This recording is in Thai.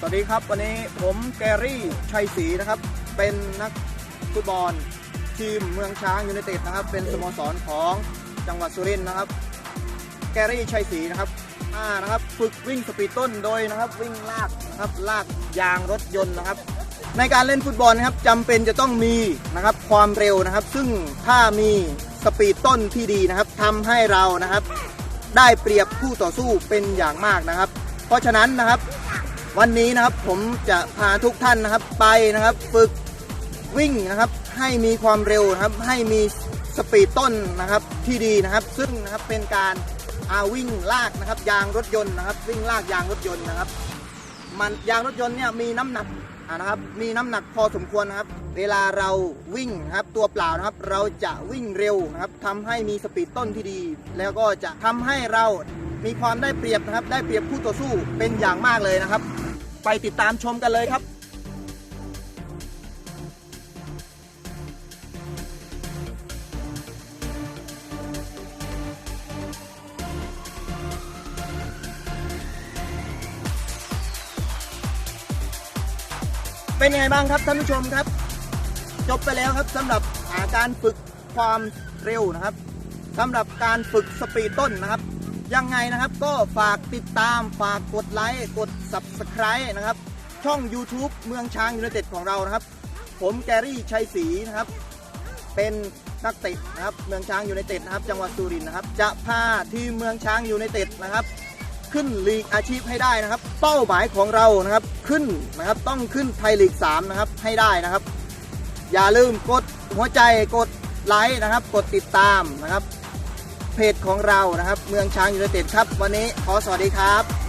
สวัสดีครับ วันนี้ผมแกรี่ชัยศรีนะครับ เป็นนักฟุตบอล ทีมเมืองช้างยูไนเต็ดนะครับ เป็นสโมสรของจังหวัดสุรินทร์นะครับ แกรี่ชัยศรีนะครับอ่านะครับ ฝึกวิ่งสปีดต้นโดยนะครับ วิ่งลากนะครับลากยางรถยนต์นะครับ ในการเล่นฟุตบอลนะครับจำเป็นจะต้องมีนะครับความเร็วนะครับ ซึ่งถ้ามีสปีดต้นที่ดีนะครับทำให้เรานะครับ ได้เปรียบผู้ต่อสู้เป็นอย่างมากนะครับ เพราะฉะนั้นนะครับ วันนี้นะครับผมจะพาทุกท่านนะครับไปนะครับฝึกวิ่งนะครับให้มีความเร็วนะครับให้มีสปีดต้นนะครับที่ดีนะครับ ซึ่งนะครับเป็นการอาวิ่งลากนะครับยางรถยนต์นะครับ วิ่งลากยางรถยนต์นะครับ มันยางรถยนต์เนี่ยมีน้ำหนักนะครับมีน้ำหนักพอสมควรนะครับ เวลาเราวิ่งนะครับตัวเปล่านะครับ เราจะวิ่งเร็วนะครับทำให้มีสปีดต้นที่ดี แล้วก็จะทำให้เรามีความได้เปรียบนะครับ ได้เปรียบคู่ต่อสู้เป็นอย่างมากเลยนะครับ ไปติดตามชมกันเลยครับเป็นยังไงบ้างครับท่านผู้ชมครับ จบไปแล้วครับสำหรับาการฝึกความเร็วนะครับสำหรับการฝึกสปีดต้นนะครับ ยังไงนะครับก็ฝากติดตามฝากกดไลค์กด Subscribe นะครับ ช่อง YouTube เมืองช้างยูไนเต็ดของเรานะครับ ผมแกรี่ชัยศรีนะครับ เป็นนักเตะนะครับเมืองช้างยูไนเต็ดนะครับ จังหวัดสุรินทร์นะครับ จะพาทีมเมืองช้างยูไนเต็ดนะครับ ขึ้นลีกอาชีพให้ได้นะครับ เป้าหมายของเรานะครับขึ้นนะครับ ต้องขึ้นไทยลีก3นะครับให้ได้นะครับ อย่าลืมกดหัวใจกดไลค์นะครับ กดติดตามนะครับ เพจของเรานะครับ เมืองช้างยูไนเต็ดครับ วันนี้ขอสวัสดีครับ